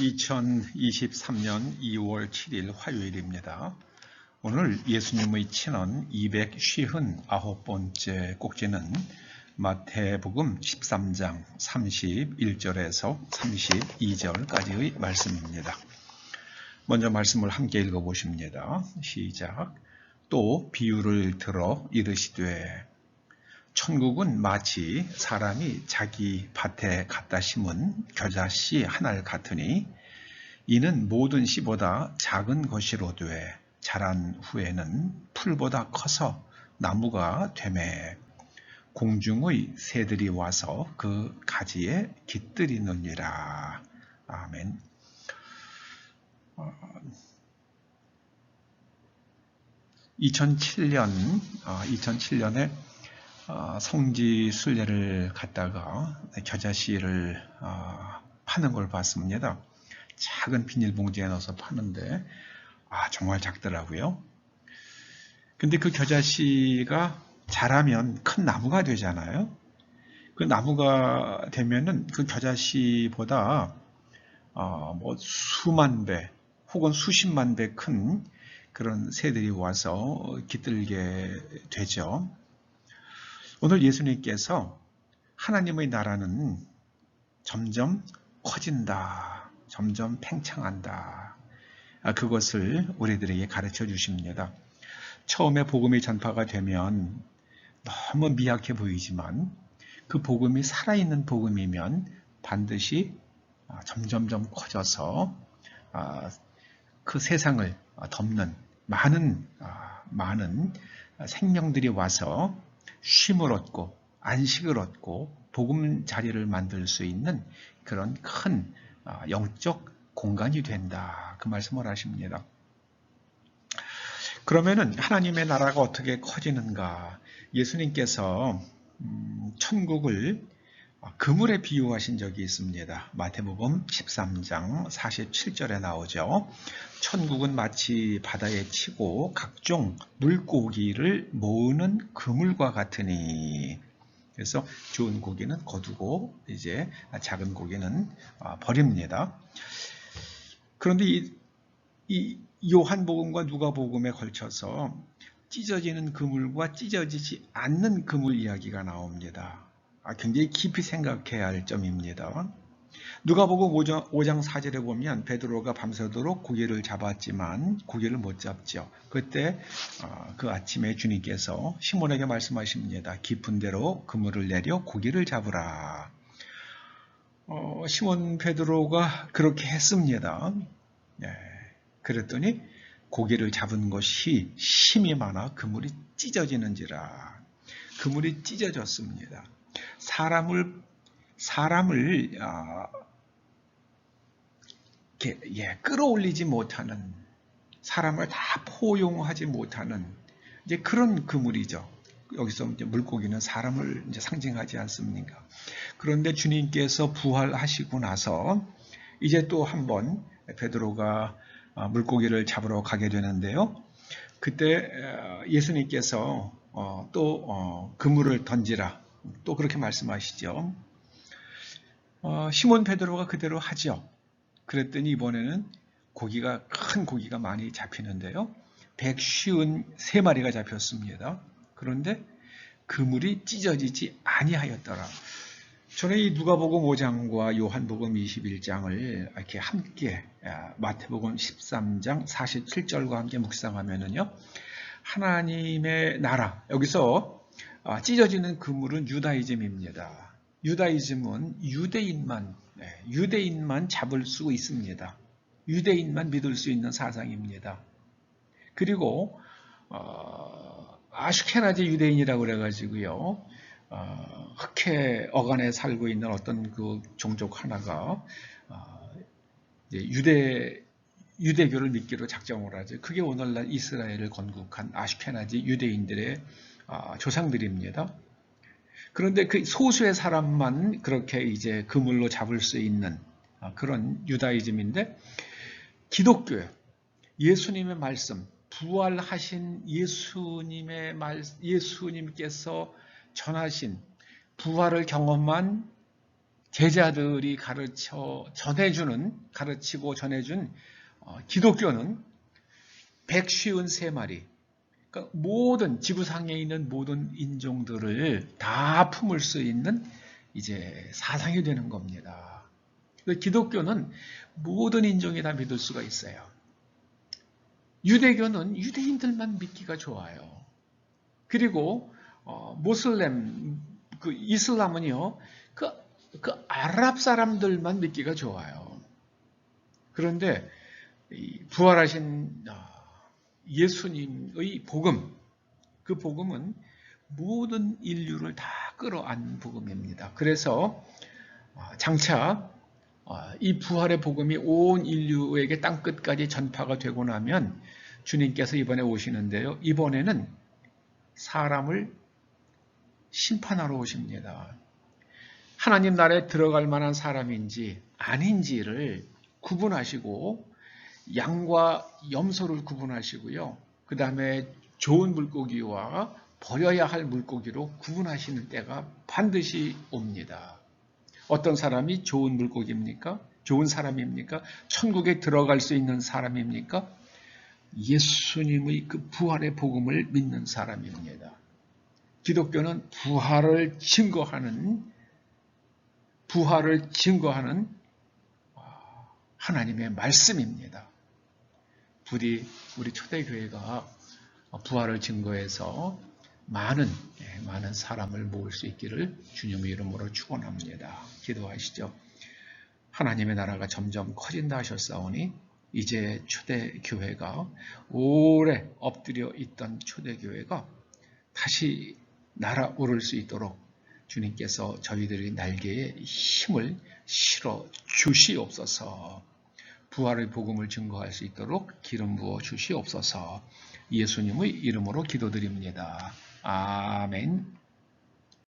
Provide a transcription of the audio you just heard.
2023년 2월 7일 화요일입니다. 오늘 예수님의 친언 259번째 꼭지는 마태복음 13장 31절에서 32절까지의 말씀입니다. 먼저 말씀을 함께 읽어보십니다. 시작. 또 비유를 들어 이르시되 천국은 마치 사람이 자기 밭에 갖다 심은 겨자씨 하나를 같으니 이는 모든 씨보다 작은 것이로 되 자란 후에는 풀보다 커서 나무가 되매 공중의 새들이 와서 그 가지에 깃들이느니라. 아멘. 2007년, 어, 2007년에 어, 성지 순례를 갔다가 겨자씨를 어, 파는 걸 봤습니다. 작은 비닐봉지에 넣어서 파는데 아 정말 작더라고요. 근데 그 겨자씨가 자라면 큰 나무가 되잖아요. 그 나무가 되면은 그 겨자씨보다 어, 뭐 수만 배 혹은 수십만 배 큰 그런 새들이 와서 깃들게 되죠. 오늘 예수님께서 하나님의 나라는 점점 커진다. 점점 팽창한다. 아, 그것을 우리들에게 가르쳐 주십니다. 처음에 복음이 전파가 되면 너무 미약해 보이지만 그 복음이 살아있는 복음이면 반드시 아, 점점점 커져서 아, 그 세상을 덮는 많은 많은 생명들이 와서 쉼을 얻고 안식을 얻고 복음 자리를 만들 수 있는 그런 큰 아, 영적 공간이 된다. 그 말씀을 하십니다. 그러면은 하나님의 나라가 어떻게 커지는가? 예수님께서 음, 천국을 그물에 비유하신 적이 있습니다. 마태복음 13장 47절에 나오죠. 천국은 마치 바다에 치고 각종 물고기를 모으는 그물과 같으니 그래서 좋은 고기는 거두고 이제 작은 고기는 아, 버립니다. 그런데 이, 이 요한복음과 누가복음에 걸쳐서 찢어지는 그물과 찢어지지 않는 그물 이야기가 나옵니다. 아, 굉장히 깊이 생각해야 할 점입니다. 누가복음 5장 4절에 보면 베드로가 밤새도록 고기를 잡았지만 고기를 못 잡죠. 그때 어, 그 아침에 주님께서 시몬에게 말씀하십니다. 깊은 데로 그물을 내려 고기를 잡으라. 어, 시몬 베드로가 그렇게 했습니다. 네. 그랬더니 고기를 잡은 것이 힘이 많아 그물이 찢어지는지라. 그물이 찢어졌습니다. 사람을 사람을 어, 예, 끌어올리지 못하는 사람을 다 포용하지 못하는 이제 그런 그물이죠. 여기서 이제 물고기는 사람을 이제 상징하지 않습니까? 그런데 주님께서 부활하시고 나서 이제 또 한번 베드로가 어, 물고기를 잡으러 가게 되는데요. 그때 어, 예수님께서 또 그물을 던지라 또 그렇게 말씀하시죠. 어, 시몬 베드로가 그대로 하죠. 그랬더니 이번에는 고기가 큰 고기가 많이 잡히는데요. 153마리가 잡혔습니다. 그런데 그물이 찢어지지 아니하였더라. 저는 이 누가복음 5장과 요한복음 21장을 이렇게 함께 아, 마태복음 13장 47절과 함께 묵상하면은요. 하나님의 나라 여기서 아, 찢어지는 그물은 유다이즘입니다. 유다이즘은 유대인만 네, 유대인만 잡을 수 있습니다. 유대인만 믿을 수 있는 사상입니다. 그리고 어, 아슈케나지 유대인이라고 그래가지고요. 어, 흑해 어간에 살고 있는 어떤 그 종족 하나가 어, 유대 유대교를 믿기로 작정을 하죠. 그게 오늘날 이스라엘을 건국한 아슈케나지 유대인들의 아, 조상들입니다. 그런데 그 소수의 사람만 그렇게 이제 그물로 잡을 수 있는 아, 그런 유다이즘인데 기독교 예수님의 말씀 부활하신 예수님의 말 예수님께서 전하신 부활을 경험한 제자들이 가르쳐 전해주는 가르치고 전해준 어, 기독교는 153마리 그러니까 모든 지구상에 있는 모든 인종들을 다 품을 수 있는 이제 사상이 되는 겁니다. 그 기독교는 모든 인종이 다 믿을 수가 있어요. 유대교는 유대인들만 믿기가 좋아요. 그리고 어, 모슬렘, 그 이슬람은요, 그, 그 아랍 사람들만 믿기가 좋아요. 그런데 부활하신 아, 예수님의 복음, 그 복음은 모든 인류를 다 끌어안는 복음입니다. 그래서 아, 장차 아, 이 부활의 복음이 온 인류에게 땅끝까지 전파가 되고 나면 주님께서 이번에 오시는데요. 이번에는 사람을 심판하러 오십니다. 하나님 나라에 들어갈 만한 사람인지 아닌지를 구분하시고 양과 염소를 구분하시고요. 그 다음에 좋은 물고기와 버려야 할 물고기로 구분하시는 때가 반드시 옵니다. 어떤 사람이 좋은 물고기입니까? 좋은 사람입니까? 천국에 들어갈 수 있는 사람입니까? 예수님의 그 부활의 복음을 믿는 사람입니다. 기독교는 부활을 증거하는 부활을 증거하는 하나님의 말씀입니다. 부디 우리 초대교회가 부활을 증거해서 많은 예, 많은 사람을 모을 수 있기를 주님의 이름으로 축원합니다. 기도하시죠. 하나님의 나라가 점점 커진다 하셨사오니 이제 초대교회가 오래 엎드려 있던 초대교회가 다시 날아오를 수 있도록 주님께서 저희들의 날개에 힘을 실어 주시옵소서. 부활의 복음을 증거할 수 있도록 기름 부어 주시옵소서. 예수님의 이름으로 기도드립니다. 아멘.